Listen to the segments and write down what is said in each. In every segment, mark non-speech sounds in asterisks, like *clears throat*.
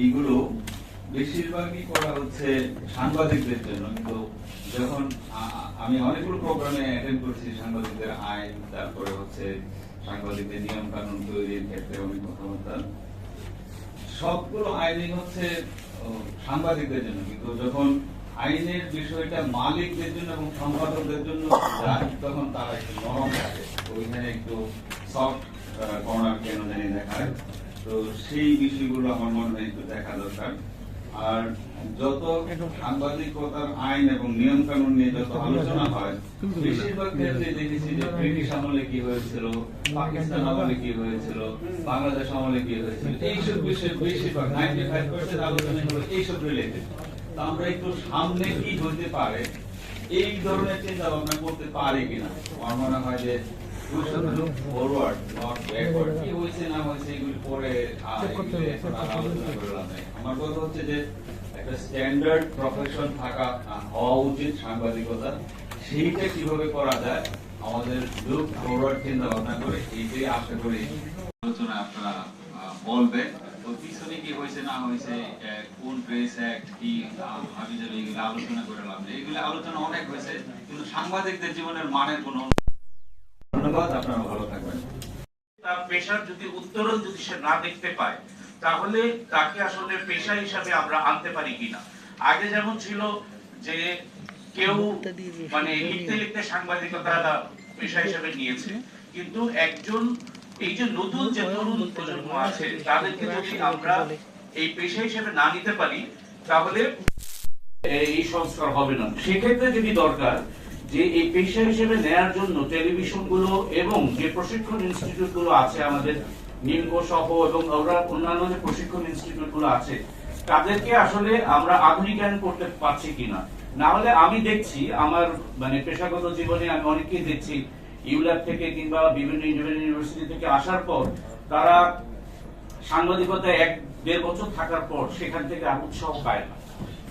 এইগুলো বেশিরভাগই করা হচ্ছে সাংবাদিকদের জন্য। কিন্তু যখন আমি অনেকগুলো প্রোগ্রামে অ্যাটেন্ড করেছি সাংবাদিকদের আইন তারপরে হচ্ছে সাংবাদিকদের নিয়ম কানুন তৈরির ক্ষেত্রে অনেক কথাবার্তা। সবগুলো আইনই হচ্ছে সাংবাদিকদের জন্য। কিন্তু যখন আইনের বিষয়টা মালিকদের জন্য এবং সম্পাদকদের জন্য যায়, তখন তারা একটু নরম থাকে। ওইখানে একটু সফট কর্নার কেন জানি দেখায়। তো সেই বিষয়গুলো আমার মনে হয় একটু দেখা দরকার। আর যত সাংবাদিকতার আইন এবং নিয়ম কানুন নিয়ে যত আলোচনা হয়, বেশিরভাগ ক্ষেত্রে দেখেছি যে ব্রিটিশ আমলে কি হয়েছিল, পাকিস্তান আমলে কি হয়েছিল, বাংলাদেশ আমলে কি হয়েছিল, এইসব বিষয়ে বেশিরভাগ নাইনটি ফাইভ পার্সেন্ট আলোচনা হলো এইসব রিলেটেড আমরা একটু সামনে কি হতে পারে, এই ধরনের চিন্তা ভাবনা করতে পারি কিনা? আমার মনে হয় যে কি হয়েছে না হয়েছে এগুলি পরে আলোচনা করলাম আমার কথা হচ্ছে যে একটা স্ট্যান্ডার্ড প্রফেশন থাকা হওয়া উচিত সাংবাদিকতা। সেইটা কীভাবে করা যায় আমাদের লুক ফরওয়ার্ড চিন্তা ভাবনা করে এইটাই আশা করি আলোচনা আপনারা বলবেন। তো পিছনে কি হয়েছে না হয়েছে কোন প্রেস অ্যাক্ট কি আমি যেন এগুলো আলোচনা করে লাভ। এগুলো আলোচনা অনেক হয়েছে কিন্তু সাংবাদিকদের জীবনের মানের কোনো ধন্যবাদ আপনারা ভালো থাকবেন। তার পেশার যদি উত্তরণ যদি সে না দেখতে পায় তাহলে তাকে আসলে পেশা হিসাবে আমরা আনতে পারি কিনা? আগে যেমন ছিল যে কেউ মানে লিখতে লিখতে সাংবাদিকতা পেশা হিসাবে নিয়েছে কিন্তু একজন এই যে নতুন যে তরুণ প্রজন্ম আছে তাদেরকে যদি আমরা এই পেশা হিসেবে না নিতে পারি তাহলে এই সংস্কার হবে না। সেক্ষেত্রে যদি দরকার যে এই পেশা হিসেবে নেয়ার জন্য টেলিভিশনগুলো এবং যে প্রশিক্ষণ ইনস্টিটিউটগুলো আছে আমাদের নিমকো সহ এবং অন্যান্য যে প্রশিক্ষণ ইনস্টিটিউটগুলো আছে, তাদেরকে আসলে আমরা আধুনিকায়ন করতে পারছি কিনা? না হলে আমি দেখছি, আমার মানে পেশাগত জীবনে আমি অনেকেই দেখছি, ইউল্যাব থেকে কিংবা বিভিন্ন ইন্ডিভিজুয়াল ইউনিভার্সিটি থেকে আসার পর তারা সাংবাদিকতা এক দেড় বছর থাকার পর সেখান থেকে আর উৎসাহ পায় না।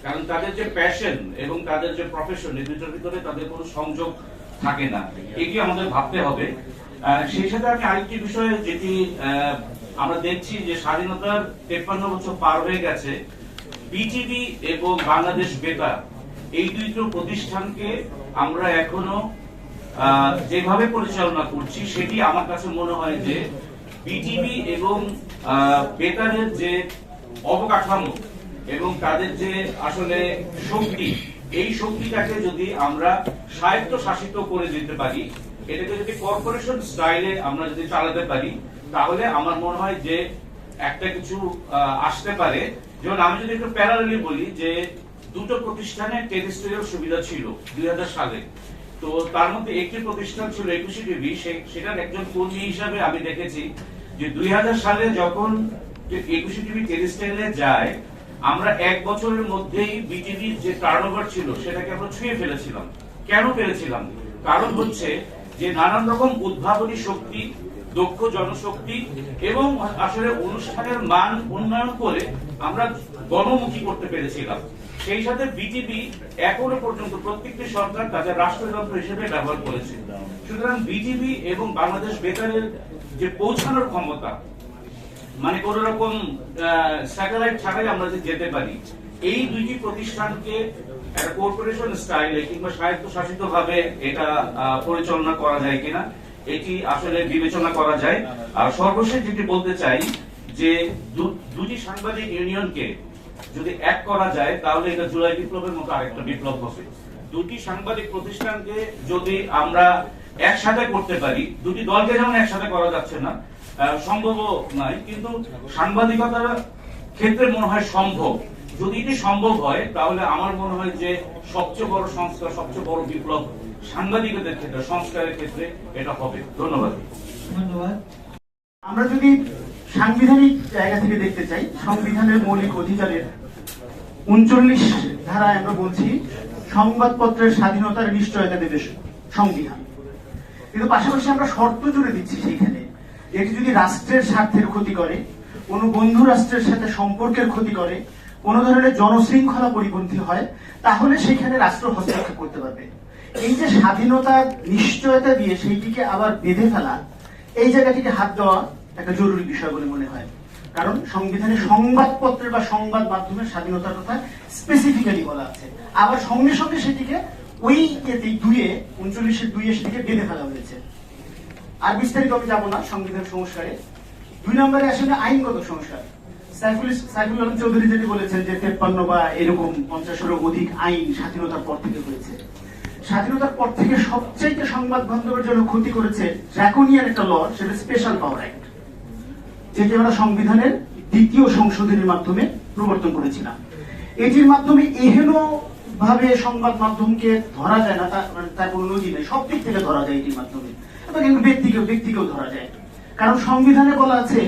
কারণ তাদের যে প্যাশন এবং তাদের যে প্রফেশন এই দুটোর ভিতরে তাদের কোনো সংযোগ থাকে না। এটি আমাদের ভাবতে হবে। সেই সাথে আমি আরেকটি বিষয়ে যেটি আমরা দেখছি যে স্বাধীনতার তেপ্পান্ন বছর পার হয়ে গেছে, বিটিভি এবং বাংলাদেশ বেতার, এই দুটো প্রতিষ্ঠানকে আমরা এখনও যেভাবে পরিচালনা করছি, সেটি আমার কাছে মনে হয় যে বিটিভি এবং বেতারের যে অবকাঠামো এবং তাদের যে আসলে শক্তি, এই শক্তিটাকে যদি আমরা স্বায়ত্ত শাসিত করে দিতে পারি, এটাকে যদি কর্পোরেশন স্টাইলে আমরা যদি চালাতে পারি, তাহলে আমার মনে হয় যে একটা কিছু আসতে পারে। যেমন আমি যদি একটু প্যারালালি বলি যে দুটো প্রতিষ্ঠানে টেরিস্ট্রিয়াল সুবিধা ছিল দুই হাজার সালে। তো তার মধ্যে একটি প্রতিষ্ঠান ছিল একুশে টিভি সেটার একজন কর্মী হিসাবে আমি দেখেছি যে দুই হাজার সালে যখন একুশে টিভি টেরিস্টাইলে যায় আমরা এক বছরের মধ্যেই বিটিভির যে টার্ন ছিল, সেটাকে আমরা ছুঁয়ে ফেলেছিলাম। কেন ফেলেছিলাম? কারণ হচ্ছে যে নানান রকম উদ্ভাবনী শক্তি, দক্ষ জনশক্তি এবং আসলে অনুষ্ঠানের মান উন্নয়ন করে আমরা গণমুখী করতে পেরেছিলাম। সেই সাথে বিটিভি এখনও পর্যন্ত প্রত্যেকটি সরকার তাদের রাষ্ট্রযন্ত্র হিসেবে ব্যবহার করেছে। সুতরাং বিটিভি এবং বাংলাদেশ বেতারের যে পৌঁছানোর ক্ষমতা মানে কোন রকম স্যাটেলাইট ছাড়াই আমরা যেতে পারি। এই দুইটি প্রতিষ্ঠানকে একটা কর্পোরেশন স্টাইলে কিংবা স্বায়ত্তশাসিত ভাবে এটা পরিচালনা করা যায় কিনা, এটি আসলে বিবেচনা করা যায়। আর সর্বশেষ যেটি বলতে চাই, যে দুটি সাংবাদিক ইউনিয়নকে যদি এক করা যায়, তাহলে এটা জুলাই বিপ্লবের মতো আরেকটা বিপ্লব হবে। দুটি সাংবাদিক প্রতিষ্ঠানকে যদি আমরা একসাথে করতে পারি, দুটি দলকে যেমন একসাথে করা যাচ্ছে না আহ, সম্ভবও নয় কিন্তু সাংবাদিকতার ক্ষেত্রে মনে হয় সম্ভব। যদি এটি সম্ভব হয় তাহলে আমার মনে হয় যে সবচেয়ে বড় সংস্কার সবচেয়ে বড় বিপ্লব সাংবাদিকতার ক্ষেত্রে সংস্কারের ক্ষেত্রে এটা হবে। ধন্যবাদ। ধন্যবাদ। আমরা যদি সাংবিধানিক জায়গা থেকে দেখতে চাই সংবিধানের মৌলিক অধিকারের উনচল্লিশ ধারায় আমরা বলছি সংবাদপত্রের স্বাধীনতার নিশ্চয়তা দেবে সংবিধান। কিন্তু পাশাপাশি আমরা শর্ত জুড়ে দিচ্ছি সেইখানে। এটি যদি রাষ্ট্রের স্বার্থের ক্ষতি করে, কোনো বন্ধু রাষ্ট্রের সাথে সম্পর্কের ক্ষতি করে, কোনো ধরনের জনশৃঙ্খলা পরিপন্থী হয়, তাহলে সেখানে রাষ্ট্র হস্তক্ষেপ করতে পারবে। এই যে স্বাধীনতা, নিশ্চয়তা দিয়ে সেইটিকে আবার বেঁধে ফেলা, এই জায়গাটিকে হাত দেওয়া একটা জরুরি বিষয় বলে মনে হয়। কারণ সংবিধানে সংবাদপত্রের বা সংবাদ মাধ্যমের স্বাধীনতার কথা স্পেসিফিক্যালি বলা আছে। আবার সঙ্গে সঙ্গে সেটিকে ওই দুইয়ে, উনচল্লিশের দুইয়ে সেটিকে বেঁধে ফেলা হয়েছে। আর বিস্তারিত আমি যাব না সংবিধান সংস্কারে। দুই নম্বরে আসলে আইনগত সংস্কার। সাইফুল আলম চৌধুরী যেটি বলেছেন যে তেপ্পান্ন বা এরকম পঞ্চাশেরও অধিক আইন স্বাধীনতার পর থেকে হয়েছে। স্বাধীনতার পর থেকে সবচাইতে সংবাদ বান্ধবের জন্য ক্ষতি করেছে ড্রাকোনিয়ান একটা ল, সেটা স্পেশাল পাওয়ার অ্যাক্ট যেটি আমরা সংবিধানের দ্বিতীয় সংশোধনীর মাধ্যমে প্রবর্তন করেছিলাম। এটির মাধ্যমে এহেন ভাবে সংবাদ মাধ্যমকে ধরা যায় না তার মানে তার কোনো নজির নেই সব দিক থেকে ধরা যায় এটির মাধ্যমে। ব্যক্তিকেও ব্যক্তিকেও ধরা যায়। কারণ সংবিধানে বলা আছে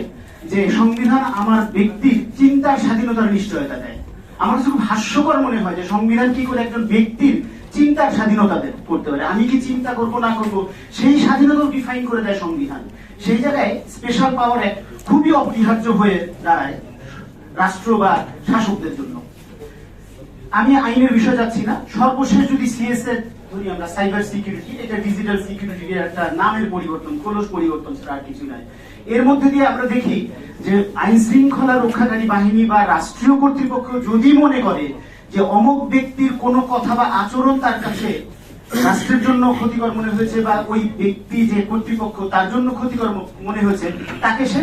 যে সংবিধান আমার ব্যক্তির চিন্তার স্বাধীনতার নিশ্চয়তা দেয়। আমার খুব হাস্যকর মনে হয় যে সংবিধান কি করে একজন ব্যক্তির চিন্তার স্বাধীনতা করতে পারে। আমি কি চিন্তা করব, না করব, সেই স্বাধীনতাও ডিফাইন করে দেয় সংবিধান। সেই জায়গায় স্পেশাল পাওয়ার অ্যাক্ট খুবই অপরিহার্য হয়ে দাঁড়ায় রাষ্ট্র বা শাসকদের জন্য। আমি আইনের বিষয় যাচ্ছি না। সর্বশেষ যদি সিএসএ ধরি আমরা সাইবার সিকিউরিটি এটা ডিজিটাল সিকিউরিটির একটা নামের পরিবর্তন, খোলস পরিবর্তন ছাড়া আর কিছু নয় এর মধ্যে দিয়ে আমরা দেখি যে আইন শৃঙ্খলা রক্ষাকারী বাহিনী বা রাষ্ট্রীয় কর্তৃপক্ষ যদি মনে করে যে অমুক ব্যক্তির কোনো কথা বা আচরণ তার কাছে রাষ্ট্রের জন্য ক্ষতিকর মনে হয়েছে বা ওই ব্যক্তি যে কর্তৃপক্ষ তার জন্য ক্ষতিকর মনে হয়েছে, তাকে সে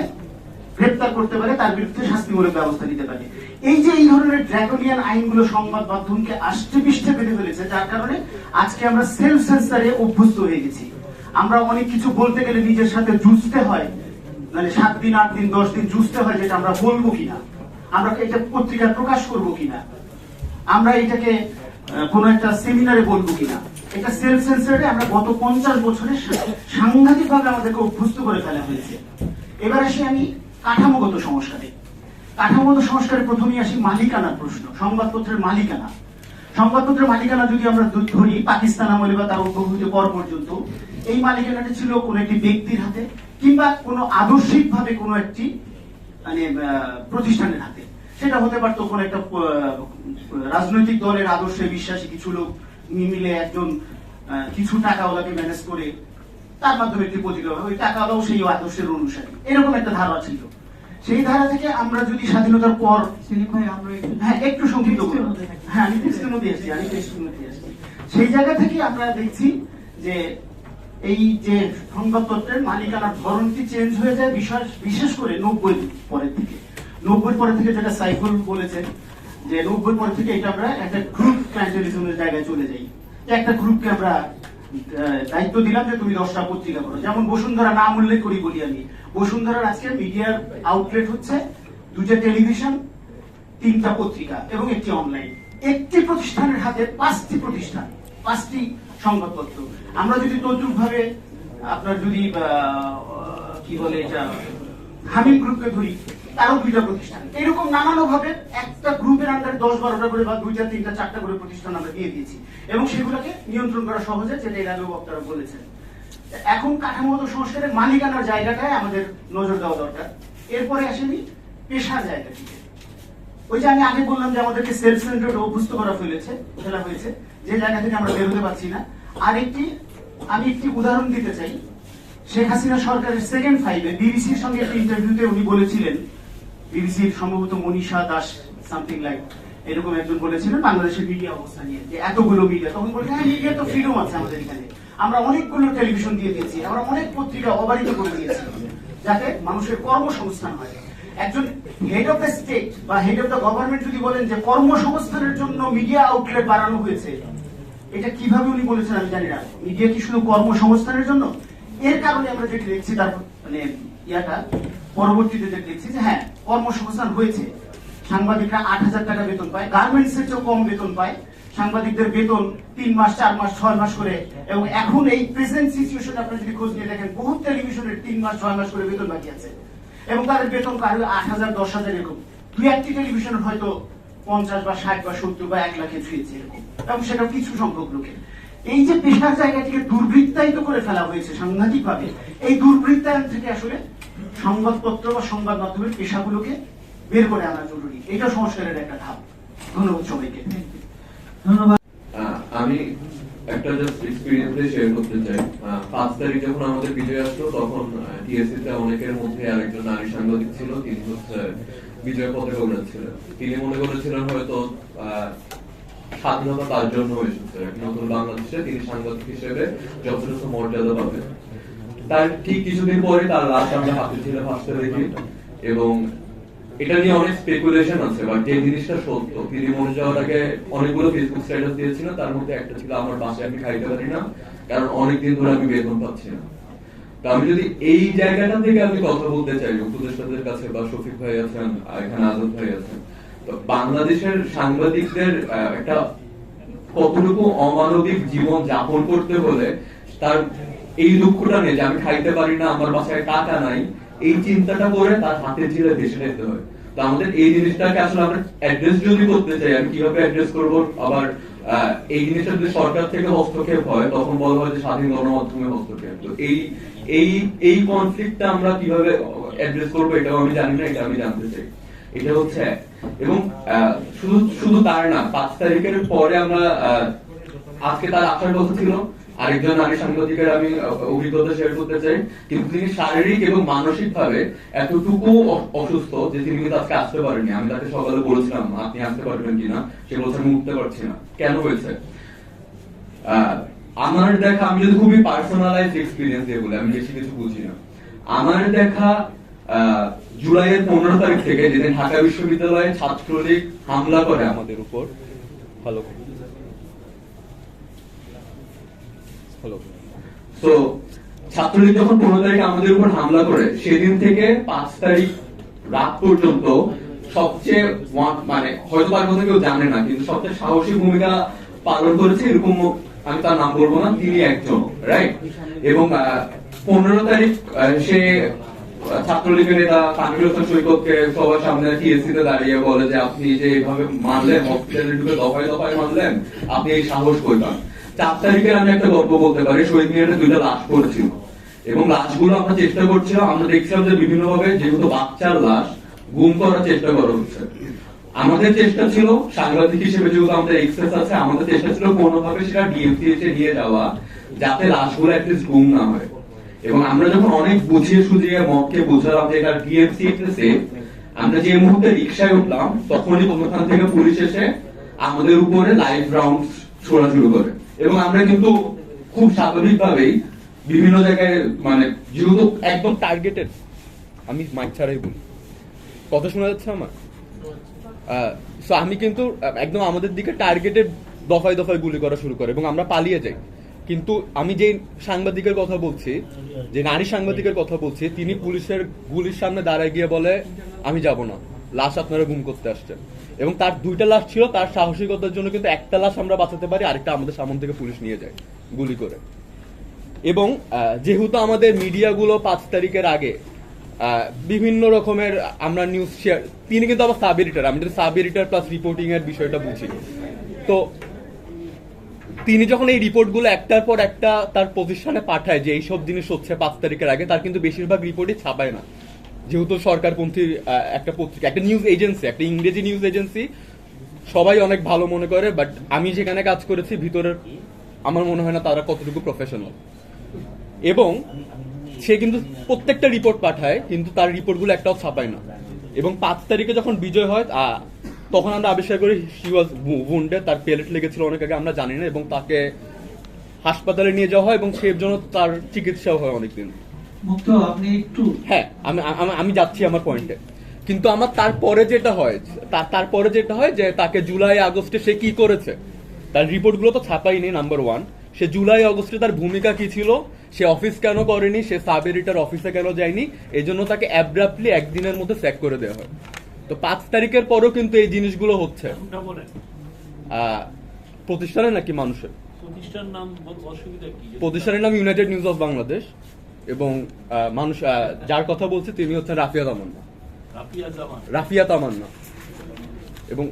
গ্রেপ্তার করতে পারে, তার বিরুদ্ধে শাস্তিমূলক ব্যবস্থা নিতে পারে। এই যে এই ধরনের ড্রাগনিয়ান আইনগুলো সংবাদ মাধ্যমকে আষ্টে পৃষ্ঠে বেঁধে ফেলেছে, যার কারণে আজকে আমরা সেলফ সেন্সারে অভ্যস্ত হয়ে গেছি। আমরা অনেক কিছু বলতে গেলে নিজের সাথে জুঝতে হয় মানে সাত দিন, আট দিন, দশ দিন জুঝতে হয় যেটা আমরা বলব কিনা, আমরা এটা পত্রিকায় প্রকাশ করব কিনা, আমরা এটাকে কোনো একটা সেমিনারে বলব কিনা। এটা সেলফ সেন্সারে আমরা গত পঞ্চাশ বছরে সাংঘাতিক ভাবে আমাদেরকে অভ্যস্ত করে ফেলা হয়েছে। এবার আসি আমি কাঠামোগত সংস্কারে। কাঠামোগত সংস্কারে প্রথমেই আসি মালিকানার প্রশ্ন, সংবাদপত্রের মালিকানা। সংবাদপত্রের মালিকানা যদি আমরা ধরি, পাকিস্তান আমলে বা তার উদ্ভূত পর পর্যন্ত, এই মালিকানাটি ছিল কোনো একটি ব্যক্তির হাতে কিংবা কোনো আদর্শিক ভাবে কোনো একটি মানে প্রতিষ্ঠানের হাতে। সেটা হতে পারতো কোনো একটা রাজনৈতিক দলের আদর্শে বিশ্বাসী কিছু লোক মিলে একজন কিছু টাকা ওলাকে ম্যানেজ করে তার মাধ্যমে হবে ওই টাকাওয়ালাও সেই আদর্শের অনুসারী। এরকম একটা ধারা ছিল। সেই ধারা থেকে আমরা যদি স্বাধীনতার পর হ্যাঁ একটু সংক্ষিপ্ত। হ্যাঁ আমি টেক্সটের মধ্যে আসছি আমি টেক্সটের মধ্যে আসছি সেই জায়গা থেকে আমরা দেখছি যে এই যে সংবাদপত্রের মালিকানার ধরনটি চেঞ্জ হয়ে যায় বিশেষ বিশেষ করে নব্বই পরের থেকে নব্বই পরের থেকে যেটা সাইফুল বলেছেন যে নব্বই পরের থেকে এটা আমরা একটা গ্রুপ ক্লাইন্টালিজমের জায়গায় চলে যাই। একটা গ্রুপকে আমরা দায়িত্ব দিলাম যে তুমি দশটা পত্রিকা করো যেমন বসুন্ধরা নাম উল্লেখ করি বলি আমি। বসুন্ধরার আজকে মিডিয়ার আউটলেট হচ্ছে দুটো টেলিভিশন তিনটা পত্রিকা এবং একটি অনলাইন একটি প্রতিষ্ঠানের হাতে পাঁচটি প্রতিষ্ঠান, পাঁচটি সংবাদপত্র। আমরা যদি তদ্রুপ ভাবে আপনার যদি কি বলে এটা হামিম গ্রুপকে ধরি তারও দুইটা প্রতিষ্ঠান। এরকম নানানো ভাবে একটা গ্রুপের আন্ডারে দশ বারোটা করে বা দুইটা, তিনটা, চারটা করে প্রতিষ্ঠান আমরা দিয়ে দিয়েছি। এবং সেগুলোকে নিয়ন্ত্রণ করা সহজে, যেটা এর আগেও বক্তারা বলেছেন। এখন কাঠামোগত সংস্কারের মালিকানার জায়গাটায় আমাদের নজর দেওয়া দরকার। এরপরে আসেনি পেশার জায়গাটিতে ওই যে আমি আগে বললাম যে আমাদেরকে সেলফ সেন্টার অভ্যস্ত করা ফেলেছে ফেলা হয়েছে। যে জায়গা থেকে আমরা বেরোতে পারছি না। আরেকটি, আমি একটি উদাহরণ দিতে চাই। শেখ হাসিনা সরকারের সেকেন্ড ফাইভে বিবিসির সঙ্গে একটি ইন্টারভিউতে উনি বলেছিলেন বিবিসির সম্ভবত মনীষা দাস সামথিং লাইক এরকম একজন বলেছিলেন বাংলাদেশের মিডিয়া অবস্থা নিয়ে, যে এতগুলো মিডিয়া তখন বলছে হ্যাঁ মিডিয়া তো ফ্রিডম আছে আমাদের এখানে। আমরা অনেকগুলো টেলিভিশন দিয়ে দিয়েছি, আমরা অনেক পত্রিকা অবারিত করে দিয়েছি, যাতে মানুষের কর্মসংস্থান হয়। একজন হেড অফ দ্য স্টেট বা হেড অফ দ্য গভর্নমেন্ট যদি বলেন যে কর্মসংস্থানের জন্য মিডিয়া আউটলেট বাড়ানো হয়েছে, এটা কীভাবে উনি বলেছেন আমি জানি না। মিডিয়া কি শুধু কর্মসংস্থানের জন্য? এর কারণে আমরা যেটি দেখছি তার মানে ইয়াটা, পরবর্তীতে যেটা দেখছি যে হ্যাঁ কর্মসংস্থান হয়েছে। সাংবাদিকরা আট হাজার টাকা বেতন পায় গার্মেন্টস এর চেয়েও কম বেতন পায়। সাংবাদিকদের বেতন তিন মাস, চার মাস, ছয় মাস করে। এবং এখন এই প্রেজেন্ট সিচুয়েশন আপনি যদি খোঁজ নিয়ে দেখেন, বহু টেলিভিশনের তিন মাস, ছয় মাস করে বেতন বাকি আছে। এবং তাদের বেতন কারও আট হাজার, দশ হাজার এরকম। দুই একটি টেলিভিশনের হয়তো পঞ্চাশ বা ষাট বা সত্তর বা এক লাখে ছুঁয়েছে এরকম। এবং সেটা কিছু সংখ্যক লোকের। এই যে পেশার জায়গাটিকে দুর্বৃত্তায়িত করে ফেলা হয়েছে সাংঘাতিক ভাবে এই দুর্বৃত্তায়ন থেকে আসলে সংবাদপত্র বা সংবাদ মাধ্যমের পেশাগুলোকে বের করে আনা জরুরি। এটা সংস্কারের একটা ধাপ। ধন্যবাদ সবাইকে। ধন্যবাদ। আমি একটা জাস্ট এক্সপিরিয়েন্স শেয়ার করতে চাই। পাঁচ তারিখ যখন আমাদের বিজয় আসলো তখন টিএসসি তে অনেকের মধ্যে আরেকজন নারী সাংবাদিক ছিল তিনি হচ্ছে বিজয় পতাকা উড়াচ্ছিলেন তিনি মনে করেছিলেন হয়তো আহ, স্বাধীনতা তার জন্য এসেছে। নতুন বাংলাদেশে তিনি সাংবাদিক হিসেবে যথেষ্ট মর্যাদা পাবেন। তার ঠিক কিছুদিন পরে তার লাশ আমরা হাতে ছিল ভাসতে দেখি। এবং এটা নিয়ে অনেক স্পেকুলেশন আছে যে জিনিসটা সত্য, তিনি মরে অনেকগুলো ফেসবুক স্ট্যাটাস তার মধ্যে একটা ছিল, আমার বাসায় আমি খাইতে পারি না, কারণ অনেকদিন ধরে আমি বেতন পাচ্ছি না। আমি যদি এই জায়গাটা থেকে আমি কথা বলতে চাই, উপদেষ্টাদের কাছে বা শফিক ভাই আছেন, এখানে আজাদ ভাই আছেন, তো বাংলাদেশের সাংবাদিকদের একটা কতটুকু অমানবিক জীবন যাপন করতে হলে তার এই দুঃখটা নেই যে আমি খাইতে পারি না, আমার বাসায় টাকা নাই। এই চিন্তাটা করে তার হাতে ঝিলে ভেসে নিতে হয়। তো আমাদের এই জিনিসটাকে আসলে আমরা অ্যাড্রেস যদি করতে চাই, আমি কীভাবে অ্যাড্রেস করব? আবার এই জিনিসটা যদি সরকার থেকে হস্তক্ষেপ হয়, তখন বলা হয় যে স্বাধীন গণমাধ্যমে হস্তক্ষেপ। তো এই এই এই কনফ্লিক্টটা আমরা কীভাবে অ্যাড্রেস করব, এটাও আমি জানি না, এটা আমি জানতে চাই। এটা হচ্ছে এবং শুধু শুধু তার না, পাঁচ তারিখের পরে আমরা আজকে তার আসার কথা ছিল। আরেকজন নারী সাংবাদিকের আমি অভিজ্ঞতা শেয়ার করতে চাই। কিন্তু তিনি শারীরিক এবং মানসিক ভাবে এতটুকু অসুস্থ যে তিনি কিন্তু আজকে আসতে পারেনি আমি তাকে সকালে বলেছিলাম, আপনি আসতে পারবেন কিনা? সে বলছে, আমি উঠতে পারছি না। কেন হয়েছে? আমার দেখা, আমি যদি খুবই পার্সোনালাইজ এক্সপিরিয়েন্স দিয়ে বলি, আমি বেশি কিছু বুঝি না। আমার দেখা জুলাইয়ের পনেরো তারিখ থেকে যেদিন ঢাকা বিশ্ববিদ্যালয়ে ছাত্রলীগ হামলা করে আমাদের উপর, ভালো তো ছাত্রলীগ যখন পনেরো তারিখে আমাদের উপর হামলা করে, সেদিন থেকে পাঁচ তারিখ রাত পর্যন্ত সবচেয়ে মানে হয়তো তার কথা কেউ জানে না, কিন্তু সবচেয়ে সাহসী ভূমিকা পালন করেছে এরকম আমি তার নাম বলব না, তিনি একজন রাইট এবং পনেরো তারিখ সে ছাত্রলীগের নেতা তানভীর হোসেন সৈকতকে সবার সামনে টিএসসি তে দাঁড়িয়ে বলে যে, আপনি যে এইভাবে মানলেন হসপিটালে ঢুকে দফায় দফায় মানলেন আপনি এই সাহস করবেন চার তারিখের আমি একটা গল্প বলতে পারি শহীদ মিনারে দুইটা লাশ পড়েছিল। এবং লাশগুলো আমরা চেষ্টা করছিলাম আমরা দেখছিলাম যে বিভিন্ন ভাবে যেহেতু বাচ্চার লাশ গুম করার চেষ্টা করা হচ্ছে। আমাদের চেষ্টা ছিল সাংবাদিক হিসেবে যেহেতু আমাদের এক্সেস আছে আমাদের চেষ্টা ছিল কোনোভাবে সেটা ডিএমসিএইচ এ নিয়ে যাওয়া যাতে লাশগুলো অ্যাটলিস্ট গুম না হয়। এবং আমরা যখন অনেক বুঝিয়ে সুঝিয়ে মতকে বুঝালাম যে এটা ডিএমসিএইচ এ safe, আমরা যে মুহূর্তে রিক্সায় উঠলাম তখনই কোনোখান থেকে পুলিশ এসে আমাদের উপরে লাইভ রাউন্ড ছোড়া শুরু করে। এবং আমরা কিন্তু খুব স্বাভাবিকভাবেই বিভিন্ন জায়গায় মানে যেহেতু একদম টার্গেটেড আমি মাইক ছাড়াই বলি। কথা শোনা যাচ্ছে আমার? সো আমি কিন্তু একদম আমাদের দিকে টার্গেটেড দফায় দফায় গুলি করা শুরু করে এবং আমরা পালিয়ে যাই। কিন্তু আমি যে সাংবাদিকের কথা বলছি, যে নারী সাংবাদিকের কথা বলছি, তিনি পুলিশের গুলির সামনে দাঁড়ায় গিয়ে বলে, আমি যাব না। লাশ আপনারা গুম করতে আসছেন। এবং তার দুইটা লাশ ছিল, তার সাহসিকতার জন্য কিন্তু একটা লাশ আমরা বাঁচাতে পারি, আরেকটা আমাদের সামন থেকে পুলিশ নিয়ে যায়, গুলি করে। এবং যেহেতু আমাদের মিডিয়াগুলো পাঁচ তারিখের আগে বিভিন্ন রকমের আমরা নিউজ শেয়ার তিনি কিন্তু আবার সাব এডিটার আমি যদি সাব এডিটার প্লাস রিপোর্টিং এর বিষয়টা বুঝি। তো, তিনি যখন এই রিপোর্টগুলো একটার পর একটা তার প্রতিষ্ঠানে পাঠায় যে এইসব জিনিস হচ্ছে পাঁচ তারিখের আগে, তার কিন্তু বেশিরভাগ রিপোর্টই ছাপায় না। যেহেতু সরকারপন্থী আহ, একটা পত্রিকা একটা নিউজ এজেন্সি একটা ইংরেজি নিউজ এজেন্সি সবাই অনেক ভালো মনে করে বাট আমি যেখানে কাজ করেছি ভিতরের আমার মনে হয় না তারা কতটুকু প্রফেশনাল এবং সে কিন্তু প্রত্যেকটা রিপোর্ট পাঠায় কিন্তু তার রিপোর্টগুলো একটাও ছাপায় না। এবং পাঁচ তারিখে যখন বিজয় হয় তখন আমরা আবিষ্কার করি হি ওয়াজ উন্ডে তার পেলেট লেগেছিল অনেক আগে আমরা জানি না এবং তাকে হাসপাতালে নিয়ে যাওয়া হয় এবং সে জন্য তার চিকিৎসাও হয় অনেকদিন। আপনি একটু। হ্যাঁ আমি যাচ্ছি আমার পয়েন্টে কিন্তু আমার তারপরে যেটা হয় তারপরে যেটা হয় যে তাকে জুলাই আগস্টে সে কি করেছে? তার রিপোর্টগুলো তো ছাপাই নেই নাম্বার ওয়ান সে জুলাই আগস্টে তার ভূমিকা কি ছিল? সে অফিস কেন করেনি? সে সাব এডিটার অফিসে কেন যায়নি? এই জন্য তাকে অ্যাব্রাপ্টলি একদিনের মধ্যে স্যাক করে দেওয়া হয়। তো পাঁচ তারিখের পরও কিন্তু এই জিনিসগুলো হচ্ছে। কোনটা বলেন? আহ, প্রতিষ্ঠানে নাকি মানুষের? প্রতিষ্ঠান নাম বল- অসুবিধা কি? প্রতিষ্ঠানের নাম ইউনাইটেড নিউজ অফ বাংলাদেশ এবং মানুষ যার কথা বলছে তিনি হচ্ছেন রাফিয়া তামান্না। রাফিয়া তামান্না। এবং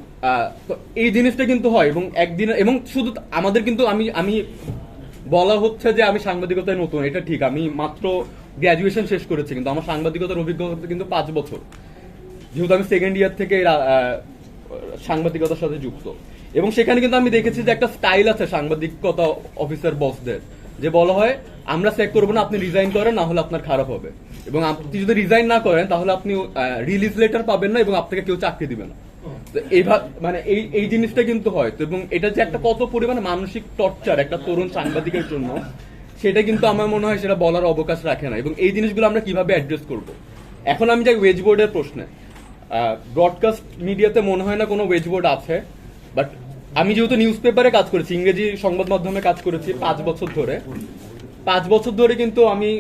তো এই জিনিসটা কিন্তু হয় এবং একদিন এবং শুধু আমাদের কিন্তু আমি আমি বলা হচ্ছে যে আমি সাংবাদিকতায় নতুন এটা ঠিক আমি মাত্র গ্র্যাজুয়েশন শেষ করেছি কিন্তু আমার সাংবাদিকতার অভিজ্ঞতা কিন্তু পাঁচ বছর। যেহেতু আমি সেকেন্ড ইয়ার থেকে সাংবাদিকতার সাথে যুক্ত। এবং সেখানে কিন্তু আমি দেখেছি যে একটা স্টাইল আছে সাংবাদিকতা অফিসার বসদের যে বলা হয়, আমরা চেক করব না, আপনি রিজাইন করেন, না হলে আপনার খারাপ হবে। এবং আপনি যদি রিজাইন না করেন, তাহলে আপনি রিলিজ লেটার পাবেন না এবং আপনাকে কেউ চাকরি দিবে না। এইভাবে মানে এই এই জিনিসটা কিন্তু হয়। তো এবং এটা যে একটা কত পরিমাণে মানসিক টর্চার একটা তরুণ সাংবাদিকের জন্য, সেটা কিন্তু আমার মনে হয় সেটা বলার অবকাশ রাখে না। এবং এই জিনিসগুলো আমরা কীভাবে অ্যাড্রেস করব? এখন আমি যাই ওয়েজ বোর্ডের প্রশ্নে। ব্রডকাস্ট মিডিয়াতে মনে হয় না কোনো ওয়েজ বোর্ড আছে বাট আমি যেহেতু নিউজ পেপারে কাজ করেছি, ইংরেজি সংবাদ মাধ্যমে কাজ করেছি পাঁচ বছর ধরে। পাঁচ বছর ধরে কিন্তু আমি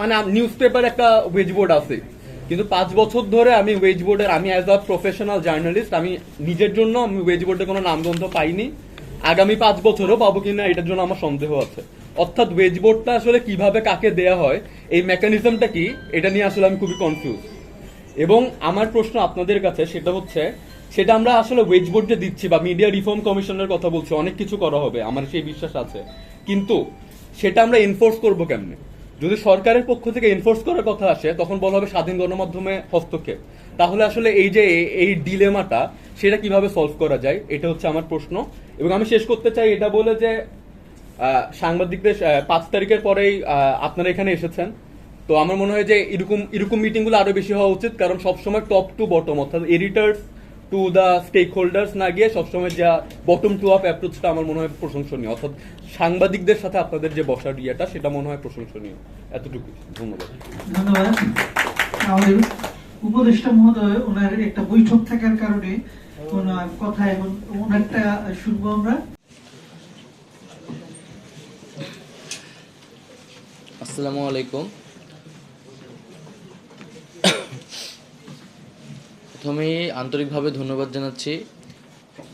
মানে নিউজ পেপার একটা ওয়েজ বোর্ড আছে। কিন্তু পাঁচ বছর ধরে আমি ওয়েজ বোর্ডের আমি অ্যাজ আ প্রফেশনাল জার্নালিস্ট আমি নিজের জন্য আমি ওয়েজ বোর্ডে কোনো নামগন্ধ পাইনি। আগামী পাঁচ বছরও পাবো কিনা এটার জন্য আমার সন্দেহ আছে। অর্থাৎ ওয়েজ বোর্ডটা আসলে কীভাবে কাকে দেয়া হয়, এই মেকানিজমটা কি, এটা নিয়ে আসলে আমি খুবই কনফিউজ এবং আমার প্রশ্ন আপনাদের কাছে, সেটা হচ্ছে সেটা আমরা আসলে ওয়েজ বোর্ডে দিচ্ছি বা মিডিয়া রিফর্ম কমিশনের কথা বলছি, অনেক কিছু করা হবে, আমার সেই বিশ্বাস আছে। কিন্তু সেটা আমরা এনফোর্স করব কেমনে? যদি সরকারের পক্ষ থেকে এনফোর্স করার কথা আসে, তখন বলা হবে স্বাধীন গণমাধ্যমে হস্তক্ষেপ। তাহলে আসলে এই যে এই ডিলেমাটা সেটা কীভাবে সলভ করা যায়, এটা হচ্ছে আমার প্রশ্ন। এবং আমি শেষ করতে চাই এটা বলে যে সাংবাদিকদের পাঁচ তারিখের পরেই আপনারা এখানে এসেছেন। তো আমার মনে হয় যে এরকম এরকম মিটিংগুলো আরও বেশি হওয়া উচিত, কারণ সবসময় টপ টু বটম অর্থাৎ editors to the stakeholders না গিয়ে সবসময় যা বটম টু আপ অ্যাপ্রোচটা আমার মনে হয় প্রশংসনীয়। অর্থাৎ সাংবাদিকদের সাথে আপনাদের যে বসার ইয়েটা সেটা মনে হয় প্রশংসনীয়। এতটুকু ধন্যবাদ। ধন্যবাদ। আমাদের উপদেষ্টা মহোদয় ওনার একটা বৈঠক থাকার কারণে ওনার কথা এবং ওনারটা শুনব আমরা। আসসালামু আলাইকুম। প্রথমেই আন্তরিকভাবে ধন্যবাদ জানাচ্ছি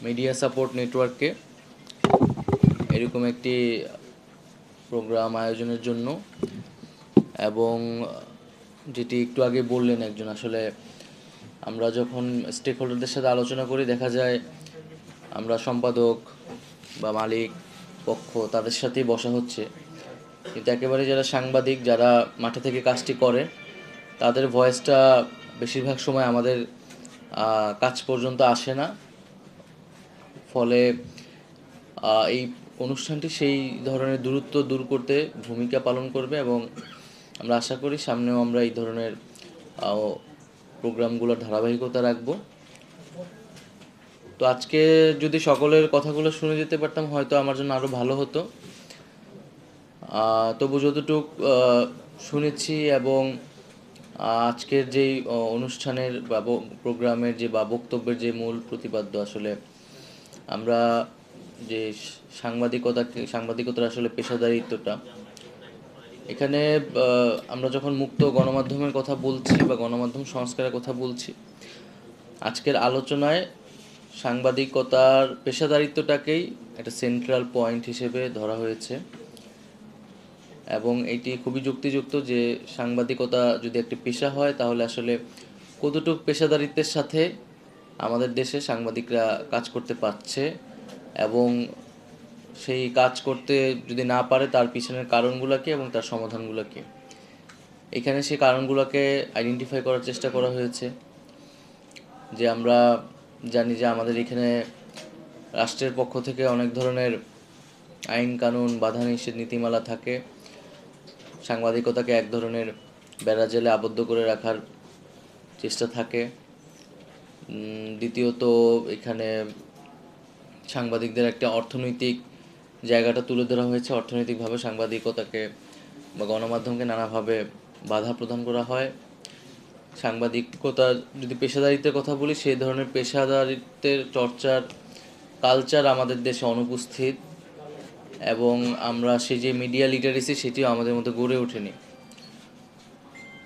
মিডিয়া সাপোর্ট নেটওয়ার্ককে এরকম একটি প্রোগ্রাম আয়োজনের জন্য। এবং যেটি একটু আগে বললেন একজন, আসলে আমরা যখন স্টেক হোল্ডারদের সাথে আলোচনা করি, দেখা যায় আমরা সম্পাদক বা মালিক পক্ষ তাদের সাথেই বসা হচ্ছে। কিন্তু একেবারে যারা সাংবাদিক, যারা মাঠে থেকে কাজটি করে, তাদের ভয়েসটা বেশিরভাগ সময় আমাদের কাজ পর্যন্ত আসে না। ফলে এই অনুষ্ঠানটি সেই ধরনের দূরত্ব দূর করতে ভূমিকা পালন করবে এবং আমরা আশা করি সামনেও আমরা এই ধরনের প্রোগ্রামগুলোর ধারাবাহিকতা রাখব। তো আজকে যদি সকলের কথাগুলো শুনে যেতে পারতাম, হয়তো আমার জন্য আরও ভালো হতো। তবু যতটুক শুনেছি এবং আজকের যেই অনুষ্ঠানের প্রোগ্রামের যে বা বক্তব্যের যে মূল প্রতিপাদ্য আসলে, আমরা যে সাংবাদিকতাকে সাংবাদিকতার আসলে পেশাদারিত্বটা, এখানে আমরা যখন মুক্ত গণমাধ্যমের কথা বলছি বা গণমাধ্যম সংস্কারের কথা বলছি, আজকের আলোচনায় সাংবাদিকতার পেশাদারিত্বটাকেই একটা সেন্ট্রাল পয়েন্ট হিসেবে ধরা হয়েছে। এবং এটি খুবই যুক্তিযুক্ত যে সাংবাদিকতা যদি একটি পেশা হয়, তাহলে আসলে কতটুকু পেশাদারিত্বের সাথে আমাদের দেশে সাংবাদিকরা কাজ করতে পারছে এবং সেই কাজ করতে যদি না পারে, তার পিছনের কারণগুলোকে এবং তার সমাধানগুলোকে এখানে সেই কারণগুলোকে আইডেন্টিফাই করার চেষ্টা করা হয়েছে যে আমরা জানি যে আমাদের এখানে রাষ্ট্রের পক্ষ থেকে অনেক ধরনের আইন কানুন, বাধা নিষেধ, নীতিমালা থাকে। সাংবাদিকতাকে এক ধরনের বেড়া জেলে আবদ্ধ করে রাখার চেষ্টা থাকে। দ্বিতীয়ত, এখানে সাংবাদিকদের একটা অর্থনৈতিক জায়গাটা তুলে ধরা হয়েছে। অর্থনৈতিকভাবে সাংবাদিকতাকে বা গণমাধ্যমকে নানাভাবে বাধা প্রদান করা হয়। সাংবাদিকতা যদি পেশাদারিত্বের কথা বলি, সেই ধরনের পেশাদারিত্বের চর্চার কালচার আমাদের দেশে অনুপস্থিত। এবং আমরা সেই যে মিডিয়া লিটারেসি সেটিও আমাদের মধ্যে গড়ে ওঠেনি।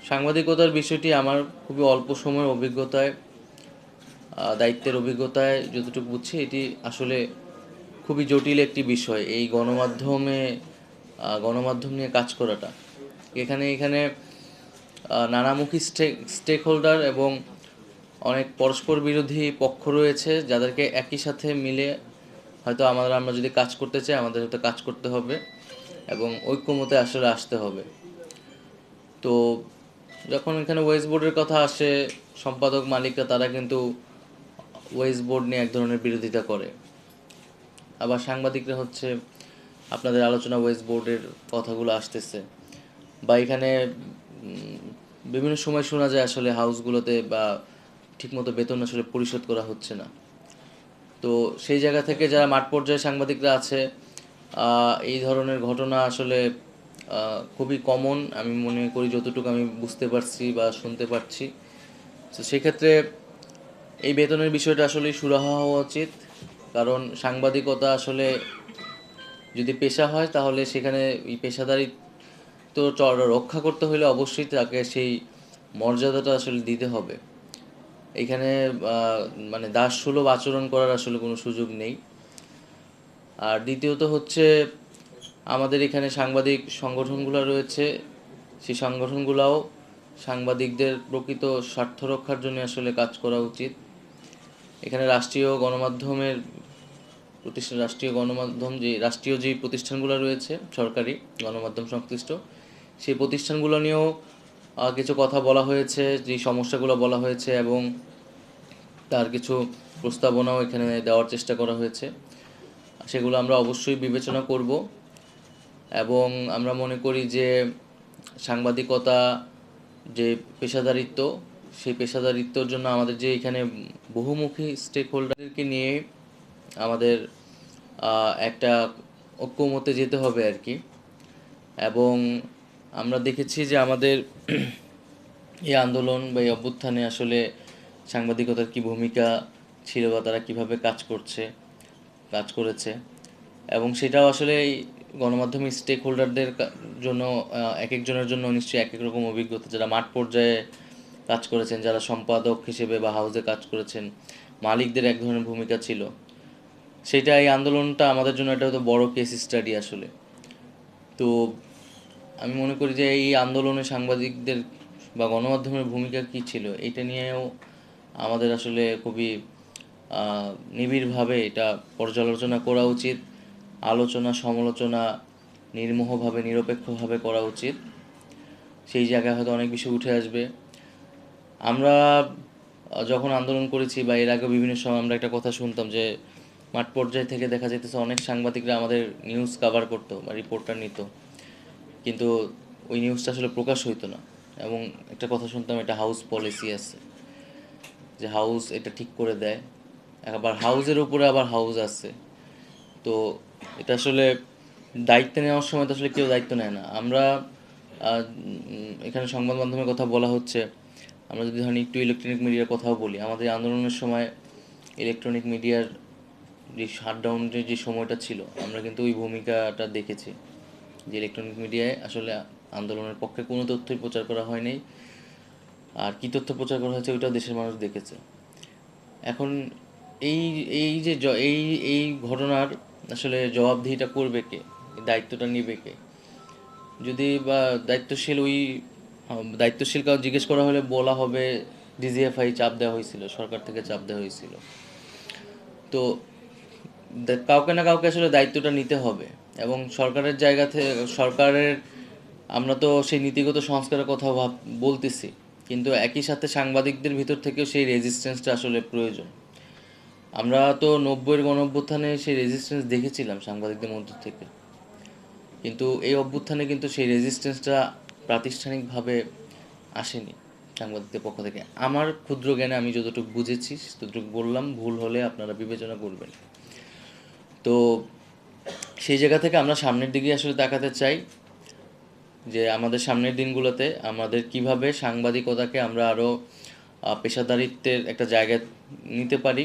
সাংবাদিকতার বিষয়টি আমার খুবই অল্প সময়ের অভিজ্ঞতায় দায়িত্বের অভিজ্ঞতায় যতটুকু বুঝছি, এটি আসলে খুবই জটিল একটি বিষয় এই গণমাধ্যমে গণমাধ্যম নিয়ে কাজ করাটা। এখানে এখানে নানামুখী স্টেক স্টেক হোল্ডার এবং অনেক পরস্পর বিরোধী পক্ষ রয়েছে, যাদেরকে একই সাথে মিলে হয়তো আমাদের, আমরা যদি কাজ করতে চাই, আমাদের হয়তো কাজ করতে হবে এবং ঐক্যমতে আসলে আসতে হবে। তো যখন এখানে ওয়েস্ট বোর্ডের কথা আসে, সম্পাদক, মালিকরা, তারা কিন্তু ওয়েস বোর্ড নিয়ে এক ধরনের বিরোধিতা করে। আবার সাংবাদিকরা হচ্ছে, আপনাদের আলোচনা ওয়েস বোর্ডের কথাগুলো আসতেছে। বা এখানে বিভিন্ন সময় শোনা যায় আসলে হাউসগুলোতে বা ঠিকমতো বেতন আসলে পরিশোধ করা হচ্ছে না। তো সেই জায়গা থেকে যারা মাঠ পর্যায়ে সাংবাদিকরা আছে এই ধরনের ঘটনা আসলে খুবই কমন আমি মনে করি যতটুকু আমি বুঝতে পারছি বা শুনতে পারছি। তো সেক্ষেত্রে এই বেতনের বিষয়টা আসলে সুরাহা হওয়া উচিত। কারণ সাংবাদিকতা আসলে যদি পেশা হয়, তাহলে সেখানে এই পেশাদারিত্ব রক্ষা করতে হলে অবশ্যই তাকে সেই মর্যাদাটা আসলে দিতে হবে। এখানে মানে দাস সুলভ আচরণ করার আসলে কোনো সুযোগ নেই। আর দ্বিতীয়ত হচ্ছে, আমাদের এখানে সাংবাদিক সংগঠনগুলো রয়েছে। সেই সংগঠনগুলোও সাংবাদিকদের প্রকৃত স্বার্থ রক্ষার জন্য আসলে কাজ করা উচিত। এখানে রাষ্ট্রীয় গণমাধ্যমের প্রতিষ্ঠান, রাষ্ট্রীয় গণমাধ্যম যে, রাষ্ট্রীয় যে প্রতিষ্ঠানগুলো রয়েছে, সরকারি গণমাধ্যম সংশ্লিষ্ট, সেই প্রতিষ্ঠানগুলো নিয়েও কিছু কথা বলা হয়েছে, যে সমস্যাগুলো বলা হয়েছে এবং তার কিছু প্রস্তাবনাও এখানে দেওয়ার চেষ্টা করা হয়েছে। সেগুলো আমরা অবশ্যই বিবেচনা করব এবং আমরা মনে করি যে সাংবাদিকতা যে পেশাদারিত্ব, সেই পেশাদারিত্বর জন্য আমাদের যে এখানে বহুমুখী স্টেক হোল্ডারকে নিয়ে আমাদের একটা ঐক্যমতে যেতে হবে আর কি। এবং আমরা দেখেছি যে আমাদের *clears throat* এই আন্দোলন বা এই অভ্যুত্থানে আসলে সাংবাদিকতার কি ভূমিকা ছিল বা তারা কীভাবে কাজ করছে, কাজ করেছে এবং সেটাও আসলে এই গণমাধ্যমের স্টেক হোল্ডারদের জন্য এক একজনের জন্য নিশ্চয়ই এক এক রকম অভিজ্ঞতা। যারা মাঠ পর্যায়ে কাজ করেছেন, যারা সম্পাদক হিসেবে বা হাউসে কাজ করেছেন, মালিকদের এক ধরনের ভূমিকা ছিল। সেটা এই আন্দোলনটা আমাদের জন্য একটা হয়তো বড় কেস স্টাডি আসলে। তো আমি মনে করি যে এই আন্দোলনে সাংবাদিকদের বা গণমাধ্যমের ভূমিকা কী ছিল? এটা নিয়েও আমাদের আসলে খুবই নিবিড়ভাবে এটা পর্যালোচনা করা উচিত। আলোচনা, সমালোচনা নির্মোহভাবে, নিরপেক্ষভাবে করা উচিত। সেই জায়গায় হয়তো অনেক বিষয় উঠে আসবে। আমরা যখন আন্দোলন করেছি বা এর আগে বিভিন্ন সময় আমরা একটা কথা শুনতাম যে মাঠ পর্যায় থেকে দেখা যেতেছে অনেক সাংবাদিকরা আমাদের নিউজ কভার করতো বা রিপোর্টার নিত। কিন্তু ওই নিউজটা আসলে প্রকাশ হইতো না। এবং একটা কথা শুনতাম, এটা হাউস পলিসি আছে। যে হাউস এটা ঠিক করে দেয়। আবার হাউসের উপরে আবার হাউস আছে। তো এটা আসলে দায়িত্ব নেওয়ার সময় তো আসলে কেউ দায়িত্ব নেয় না। আমরা এখানে সংবাদ মাধ্যমের কথা বলা হচ্ছে, আমরা যদি ধরেন একটু ইলেকট্রনিক মিডিয়ার কথাও বলি, আমাদের আন্দোলনের সময় ইলেকট্রনিক মিডিয়ার যে শাটডাউনের যে সময়টা ছিল, আমরা কিন্তু ওই ভূমিকাটা দেখেছি। যে ইলেকট্রনিক মিডিয়ায় আসলে আন্দোলনের পক্ষে কোনো তথ্যই প্রচার করা হয়নি। আর কী তথ্য প্রচার করা হয়েছে ওইটাও দেশের মানুষ দেখেছে। এখন এই এই যে এই এই ঘটনার আসলে জবাবদিহিটা করবে কে? দায়িত্বটা নেবে কে? যদি বা দায়িত্বশীল ওই দায়িত্বশীল কাউ জিজ্ঞেস করা হলে বলা হবে ডিজিএফআই চাপ দেওয়া হয়েছিল, সরকার থেকে চাপ দেওয়া হয়েছিল। তো কাউকে না কাউকে আসলে দায়িত্বটা নিতে হবে। এবং সরকারের জায়গা থেকে সরকারের, আমরা তো সেই নীতিগত সংস্কারের কথা ভাব, বলতেছি। কিন্তু একই সাথে সাংবাদিকদের ভিতর থেকেও সেই রেজিস্ট্যান্সটা আসলে প্রয়োজন। আমরা তো নব্বইয়ের গণ অভ্যুত্থানে সেই রেজিস্ট্যান্স দেখেছিলাম সাংবাদিকদের মধ্য থেকে। কিন্তু এই অভ্যুত্থানে কিন্তু সেই রেজিস্ট্যান্সটা প্রাতিষ্ঠানিকভাবে আসেনি সাংবাদিকদের পক্ষ থেকে। আমার ক্ষুদ্র জ্ঞানে আমি যতটুকু বুঝেছি, ততটুকু বললাম, ভুল হলে আপনারা বিবেচনা করবেন। তো সেই জায়গা থেকে আমরা সামনের দিকে আসলে তাকাতে চাই যে আমাদের সামনের দিনগুলোতে আমাদের কীভাবে সাংবাদিকতাকে আমরা আরও পেশাদারিত্বের একটা জায়গায় নিতে পারি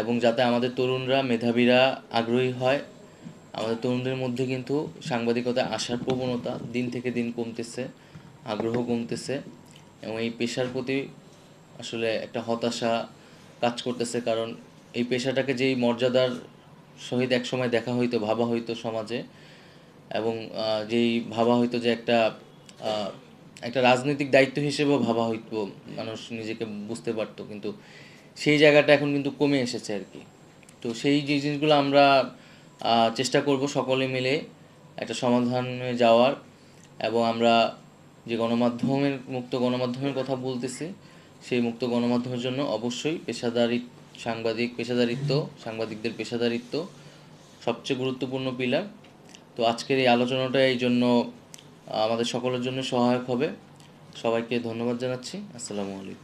এবং যাতে আমাদের তরুণরা, মেধাবীরা আগ্রহী হয়। আমাদের তরুণদের মধ্যে কিন্তু সাংবাদিকতায় আসার প্রবণতা দিন থেকে দিন কমতেছে, আগ্রহ কমতেছে এবং এই পেশার প্রতি আসলে একটা হতাশা কাজ করতেছে কারণ এই পেশাটাকে যেই মর্যাদার সহিত একসময় দেখা হইতো, ভাবা হইতো সমাজে এবং যেই ভাবা হইতো যে একটা একটা রাজনৈতিক দায়িত্ব হিসেবেও ভাবা হইতো, মানুষ নিজেকে বুঝতে পারতো। কিন্তু সেই জায়গাটা এখন কিন্তু কমে এসেছে আর কি। তো সেই যে জিনিসগুলো আমরা চেষ্টা করব সকলে মিলে একটা সমাধানে যাওয়ার এবং আমরা যে গণমাধ্যমের, মুক্ত গণমাধ্যমের কথা বলতেছি, সেই মুক্ত গণমাধ্যমের জন্য অবশ্যই পেশাদারিত্ব সাংবাদিক পেশাদারিত্ব, সাংবাদিকদের পেশাদারিত্ব সবচেয়ে গুরুত্বপূর্ণ পিলার। তো আজকের এই আলোচনাটা এই জন্য আমাদের সকলের জন্য সহায়ক হবে। সবাইকে ধন্যবাদ জানাচ্ছি। আসসালামু আলাইকুম।